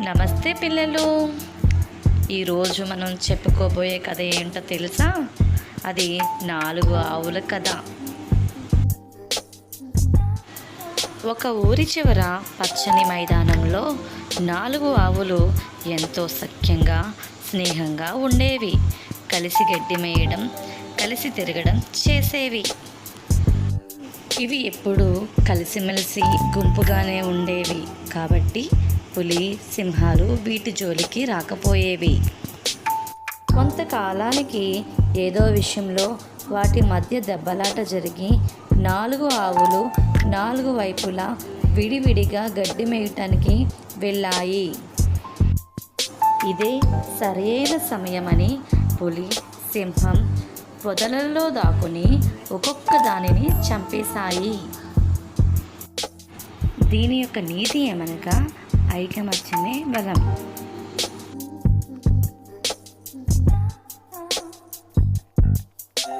నమస్తే పిల్లలు. ఈరోజు మనం చెప్పుకోబోయే కథ ఏంటో తెలుసా? అది నాలుగు ఆవుల కథ. ఒక ఊరి చివర పచ్చని మైదానంలో నాలుగు ఆవులు ఎంతో సఖ్యంగా స్నేహంగా ఉండేవి. కలిసి గడ్డి మేయడం కలిసి తిరగడం చేసేవి. ఇవి ఎప్పుడూ కలిసిమెలిసి గుంపుగానే ఉండేవి. కాబట్టి పులి సింహాలు వీటి జోలికి రాకపోయేవి. కొంతకాలానికి ఏదో విషయంలో వాటి మధ్య దెబ్బలాట జరిగి నాలుగు ఆవులు నాలుగు వైపులా విడివిడిగా గడ్డి మేయటానికి వెళ్ళాయి. ఇదే సరైన సమయమని పులి సింహం పొదలలో దాక్కుని ఒక్కొక్క దానిని చంపేశాయి. దీని యొక్క నీతి ఏమనగా? ఐకమత్యమే బలం.